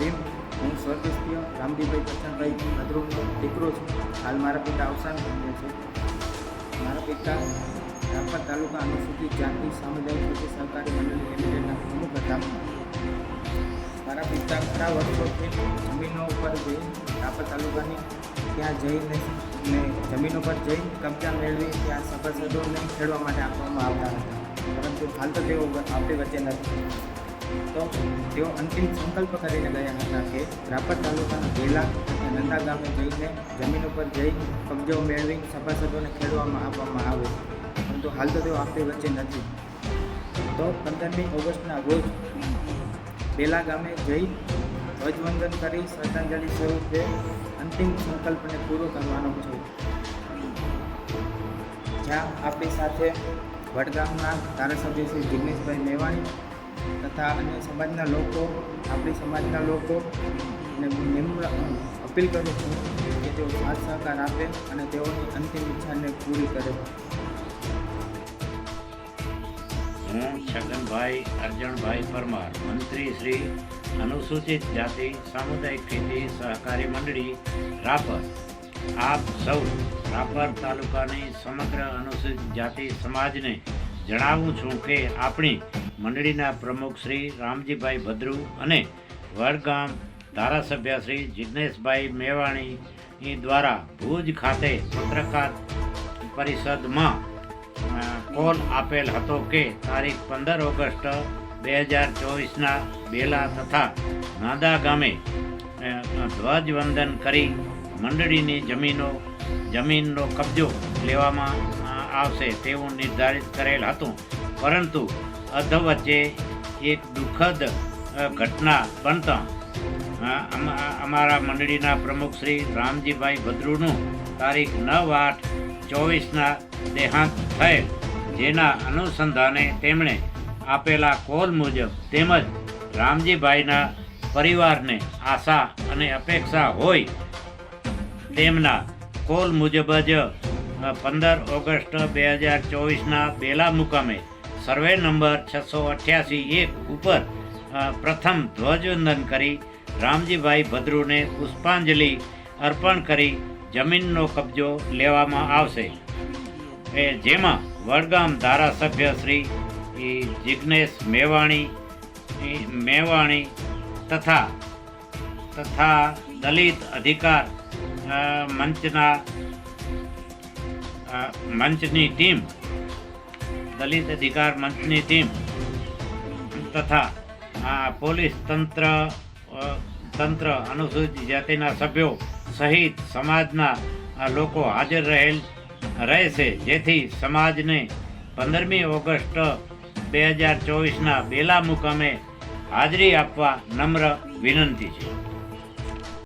દેવ હું સ્વર્ગસ્થીય રામદીભાઈ પ્રસન્નભાઈ ભદ્રો દીકરો છું. હાલ મારા પિતા અવસાન પામ્યા છે. મારા પિતા રાપર તાલુકા અનુસૂચિત જાતિ સામુદાયિક કૃષિ સહકારી મંડળી લિમિટેડના પ્રમુખ હતા. મારા પિતા ઘણા વર્ષોથી જમીનો ઉપર જઈ રાપર તાલુકાની ત્યાં જઈને ને જમીનો પર જઈ કબજા મેળવી ત્યાં સભાસદોને ખેડવા માટે આપવામાં આવતા હતા. પરંતુ હાલ તો તેઓ આપણી વચ્ચે નથી. તો તેઓ અંતિમ સંકલ્પ કરીને ગયા હતા કે રાપર તાલુકાના ભેલા અને નંદા ગામે જઈને જમીન ઉપર જઈ કબજો મેળવી સભાસદોને ખેડવામાં આપવામાં આવે. પરંતુ હાલ તો તેઓ આપણી વચ્ચે નથી. તો પંદરમી ઓગસ્ટના રોજ બેલા ગામે જઈ ધ્વજવંદન કરી શ્રદ્ધાંજલિ સ્વરૂપે અંતિમ સંકલ્પને પૂરો કરવાનો છે. જ્યાં આપણી સાથે વડગામના ધારાસભ્ય શ્રી જિગ્નેશભાઈ મેવાણી તથા અન્ય સમાજના લોકો, આપણી સમાજના લોકો ને નિમ્ર અપીલ કરું છું કે તેઓ સાથ સહકાર આપે અને તેઓની અંતિમ ઈચ્છાને પૂરી કરે. હું છગનભાઈ અર્જણભાઈ પરમાર, મંત્રી શ્રી અનુસૂચિત જાતિ, સામુદાયિક ખેતી સહકારી મંડળી, રાપર. આપ સૌ રાપર તાલુકાની સમગ્ર અનુસૂચિત જાતિ સમાજને જણાવું છું કે આપણી મંડળીના પ્રમુખ શ્રી રામજીભાઈ ભદ્રુ અને વડગામ ધારાસભ્ય શ્રી જિજ્ઞેશભાઈ મેવાણી દ્વારા ભુજ ખાતે પત્રકાર પરિષદમાં કોલ આપેલ હતો કે તારીખ પંદર ઓગસ્ટ બે હજાર ચોવીસના બેલા તથા નાદા ગામે ધ્વજવંદન કરી મંડળીની જમીનો, જમીનનો કબજો લેવામાં આવશે તેવું નિર્ધારિત કરેલ હતું. પરંતુ અધવચ્ચે એક દુઃખદ ઘટના બનતા અમ- અમારા મંડળીના પ્રમુખ શ્રી રામજીભાઈ ભદ્રુનું તારીખ નવ આઠ ચોવીસના દેહાંત થયેલ, જેના અનુસંધાને તેમણે આપેલા કોલ મુજબ તેમજ રામજીભાઈના પરિવારને આશા અને અપેક્ષા હોય તેમના કોલ મુજબ જ પંદર ઓગસ્ટ બે હજાર ચોવીસના બેલા મુકામે સર્વે નંબર છસો અઠ્યાસી એક ઉપર પ્રથમ ધ્વજવંદન કરી રામજીભાઈ ભદ્રુને પુષ્પાંજલિ અર્પણ કરી જમીનનો કબજો લેવામાં આવશે. એ જેમાં વડગામ ધારાસભ્ય શ્રી જિજ્ઞેશ મેવાણી મેવાણી તથા તથા દલિત અધિકાર મંચના મંચની ટીમ, દલિત અધિકાર મંચની ટીમ તથા આ પોલીસ તંત્ર તંત્ર અનુસૂચિત જાતિના સભ્યો સહિત સમાજના લોકો હાજર રહેલ, રહેશે. જેથી સમાજને પંદરમી ઓગસ્ટ બે હજાર ચોવીસના બેલા મુકામે હાજરી આપવા નમ્ર વિનંતી છે.